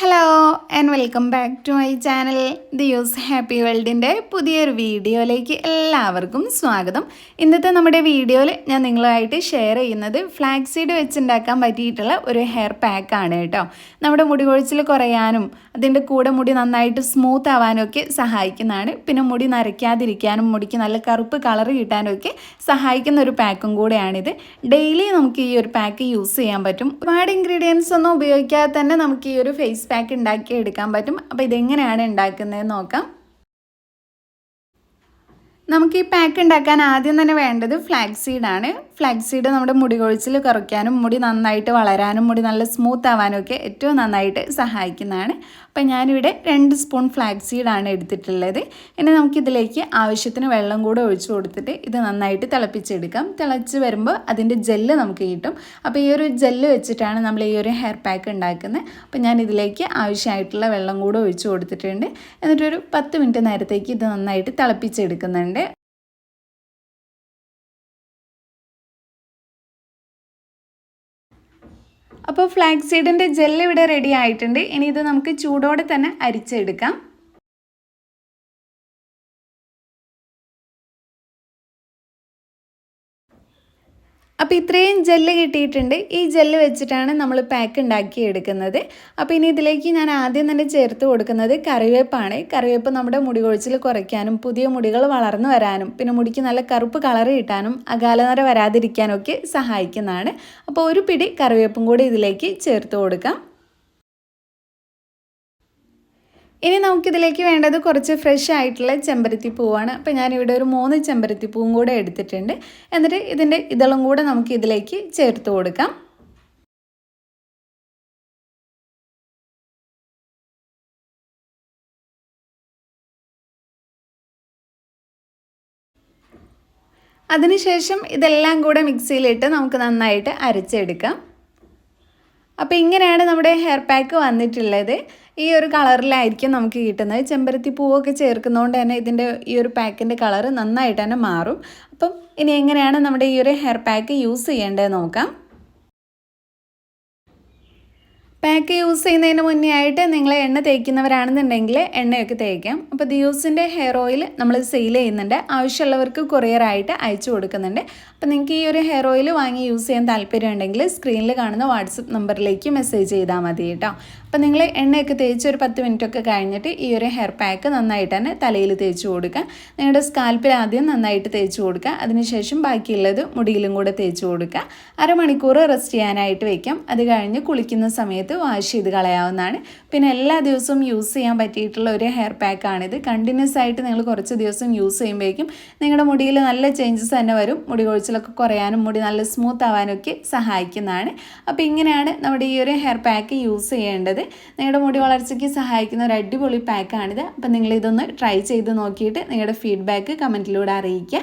Hello. And welcome back to my channel Diyu's happy വേൾഡിന്റെ പുതിയൊരു വീഡിയോയിലേക്ക് എല്ലാവർക്കും സ്വാഗതം. ഇന്നത്തെ നമ്മുടെ വീഡിയോയിൽ ഞാൻ നിങ്ങളുമായിട്ട് ഷെയർ ചെയ്യുന്നത് ഫ്ലാക്സ് സീഡ് വെച്ചുണ്ടാക്കാൻ പറ്റിയിട്ടുള്ള ഒരു ഹെയർ പാക്കാണ് കേട്ടോ. നമ്മുടെ മുടി കൊഴിച്ചിൽ കുറയാനും അതിന്റെ കൂടെ മുടി നന്നായിട്ട് സ്മൂത്ത് ആവാനും ഒക്കെ സഹായിക്കുന്നതാണ്. പിന്നെ മുടി നരയ്ക്കാതിരിക്കാനും മുടിക്ക് നല്ല കറുപ്പ് കളർ കിട്ടാനും ഒക്കെ സഹായിക്കുന്ന ഒരു പാക്കും കൂടെയാണിത്. ഡെയിലി നമുക്ക് ഈ ഒരു പാക്ക് യൂസ് ചെയ്യാൻ പറ്റും. ഒരുപാട് ഇൻഗ്രീഡിയൻസ് ഒന്നും ഉപയോഗിക്കാതെ തന്നെ നമുക്ക് ഈ ഒരു ഫേസ് പാക്ക് ഉണ്ടാക്കി എടുക്കാൻ പറ്റും. അപ്പോൾ ഇതെങ്ങനെയാണ് ഉണ്ടാക്കുന്നതെന്ന് നോക്കാം. നമുക്ക് ഈ പാക്ക് ഉണ്ടാക്കാൻ ആദ്യം തന്നെ വേണ്ടത് ഫ്ലാക്സ് സീഡാണ് ഫ്ലാക്സ് സീഡ് നമ്മുടെ മുടി കൊഴിച്ചിൽ കുറയ്ക്കാനും മുടി നന്നായിട്ട് വളരാനും മുടി നല്ല സ്മൂത്ത് ആവാനും ഒക്കെ ഏറ്റവും നന്നായിട്ട് സഹായിക്കുന്നതാണ്. അപ്പം ഞാനിവിടെ രണ്ട് സ്പൂൺ ഫ്ലാക്സ് സീഡാണ് എടുത്തിട്ടുള്ളത്. ഇനി നമുക്കിതിലേക്ക് ആവശ്യത്തിന് വെള്ളം കൂടെ ഒഴിച്ചു കൊടുത്തിട്ട് ഇത് നന്നായിട്ട് തിളപ്പിച്ചെടുക്കാം. തിളച്ച് വരുമ്പോൾ അതിന്റെ ജെല്ല് നമുക്ക് കിട്ടും. അപ്പോൾ ഈ ഒരു ജെല്ല് വെച്ചിട്ടാണ് നമ്മൾ ഈ ഒരു ഹെയർ പാക്ക് ഉണ്ടാക്കുന്നത്. അപ്പോൾ ഞാൻ ഇതിലേക്ക് ആവശ്യമായിട്ടുള്ള വെള്ളം കൂടെ ഒഴിച്ചു കൊടുത്തിട്ടുണ്ട്. എന്നിട്ടൊരു പത്ത് മിനിറ്റ് നേരത്തേക്ക് ഇത് നന്നായിട്ട് തിളപ്പിച്ചെടുക്കുന്നുണ്ട്. അപ്പോൾ ഫ്ലാക്സീഡിന്റെ ജെല്ല് ഇവിടെ റെഡി ആയിട്ടുണ്ട്. ഇനി ഇത് നമുക്ക് ചൂടോടെ തന്നെ അരിച്ചെടുക്കാം. അപ്പോൾ ഇത്രയും ജെല്ല് കിട്ടിയിട്ടുണ്ട്. ഈ ജെല്ല് വെച്ചിട്ടാണ് നമ്മൾ പാക്ക് ഉണ്ടാക്കി എടുക്കുന്നത് അപ്പോൾ ഇനി ഇതിലേക്ക് ഞാൻ ആദ്യം തന്നെ ചേർത്ത് കൊടുക്കുന്നത് കറിവേപ്പാണ്. കറിവേപ്പ് നമ്മുടെ മുടി കൊഴിച്ചിൽ കുറയ്ക്കാനും പുതിയ മുടികൾ വളർന്നു വരാനും പിന്നെ മുടിക്ക് നല്ല കറുപ്പ് കളർ കിട്ടാനും അകാലനര വരാതിരിക്കാനും ഒക്കെ സഹായിക്കുന്നതാണ്. അപ്പോൾ ഒരു പിടി കറിവേപ്പും കൂടി ഇതിലേക്ക് ചേർത്ത് കൊടുക്കാം. ഇനി നമുക്കിതിലേക്ക് വേണ്ടത് കുറച്ച് ഫ്രഷ് ആയിട്ടുള്ള ചെമ്പരത്തി പൂവാണ്. അപ്പോൾ ഞാനിവിടെ ഒരു മൂന്ന് ചെമ്പരത്തി പൂവും കൂടെ എടുത്തിട്ടുണ്ട്. എന്നിട്ട് ഇതിന്റെ ഇതളും കൂടെ നമുക്ക് ഇതിലേക്ക് ചേർത്ത് കൊടുക്കാം. അതിനുശേഷം ഇതെല്ലാം കൂടെ മിക്സിയിലിട്ട് നമുക്ക് നന്നായിട്ട് അരച്ചെടുക്കാം. അപ്പോൾ ഇങ്ങനെയാണ് നമ്മുടെ ഹെയർ പാക്ക് വന്നിട്ടുള്ളത്. ഈ ഒരു കളറിലായിരിക്കും നമുക്ക് കിട്ടുന്നത്. ചെമ്പരത്തി പൂവൊക്കെ ചേർക്കുന്നതുകൊണ്ട് തന്നെ ഇതിന്റെ ഈ ഒരു പാക്കിന്റെ കളർ നന്നായിട്ട് തന്നെ മാറും. അപ്പം ഇനി എങ്ങനെയാണ് നമ്മുടെ ഈ ഒരു ഹെയർ പാക്ക് യൂസ് ചെയ്യേണ്ടത് നോക്കാം. പാക്ക് യൂസ് ചെയ്യുന്നതിന് മുന്നേ ആയിട്ട് നിങ്ങൾ എണ്ണ തേക്കുന്നവരാണെന്നുണ്ടെങ്കിൽ എണ്ണയൊക്കെ തേക്കാം. അപ്പോൾ ദിയൂസിന്റെ ഹെയർ ഓയിൽ നമ്മൾ സെയിൽ ചെയ്യുന്നുണ്ട്. ആവശ്യമുള്ളവർക്ക് കൊറിയറായിട്ട് അയച്ചു കൊടുക്കുന്നുണ്ട്. അപ്പോൾ നിങ്ങൾക്ക് ഈ ഒരു ഹെയർ ഓയിൽ വാങ്ങി യൂസ് ചെയ്യാൻ താല്പര്യം ഉണ്ടെങ്കിൽ സ്ക്രീനിൽ കാണുന്ന വാട്സപ്പ് നമ്പറിലേക്ക് മെസ്സേജ് ചെയ്താൽ മതി കേട്ടോ. അപ്പോൾ നിങ്ങൾ എണ്ണയൊക്കെ തേച്ച് ഒരു പത്ത് മിനിറ്റ് ഒക്കെ കഴിഞ്ഞിട്ട് ഈ ഒരു ഹെയർ പാക്ക് നന്നായിട്ട് തന്നെ തലയിൽ തേച്ച് കൊടുക്കുക. നിങ്ങളുടെ സ്കാൽപ്പിൽ ആദ്യം നന്നായിട്ട് തേച്ച് കൊടുക്കുക. അതിനുശേഷം ബാക്കിയുള്ളത് മുടിയിലും കൂടെ തേച്ച് കൊടുക്കുക. അരമണിക്കൂർ റെസ്റ്റ് ചെയ്യാനായിട്ട് വയ്ക്കാം അത് കഴിഞ്ഞ് കുളിക്കുന്ന സമയത്ത് വാഷ് ചെയ്ത് കളയാവുന്നതാണ്. പിന്നെ എല്ലാ ദിവസവും യൂസ് ചെയ്യാൻ പറ്റിയിട്ടുള്ള ഒരു ഹെയർ പാക്കാണിത് കണ്ടിന്യൂസ് ആയിട്ട് നിങ്ങൾ കുറച്ച് ദിവസം യൂസ് ചെയ്യുമ്പോഴേക്കും നിങ്ങളുടെ മുടിയിൽ നല്ല ചേഞ്ചസ് തന്നെ വരും. മുടി കൊഴിച്ചിലൊക്കെ കുറയാനും മുടി നല്ല സ്മൂത്ത് ആവാനൊക്കെ സഹായിക്കുന്നതാണ്. അപ്പോൾ ഇങ്ങനെയാണ് നമ്മുടെ ഈ ഒരു ഹെയർ പാക്ക് യൂസ് ചെയ്യേണ്ടത്. നിങ്ങളുടെ മുടി വളർച്ചയ്ക്ക് സഹായിക്കുന്ന ഒരു അടിപൊളി പാക്കാണിത് അപ്പോൾ നിങ്ങളിതൊന്ന് ട്രൈ ചെയ്ത് നോക്കിയിട്ട് നിങ്ങളുടെ ഫീഡ്ബാക്ക് കമന്റിലൂടെ അറിയിക്കുക.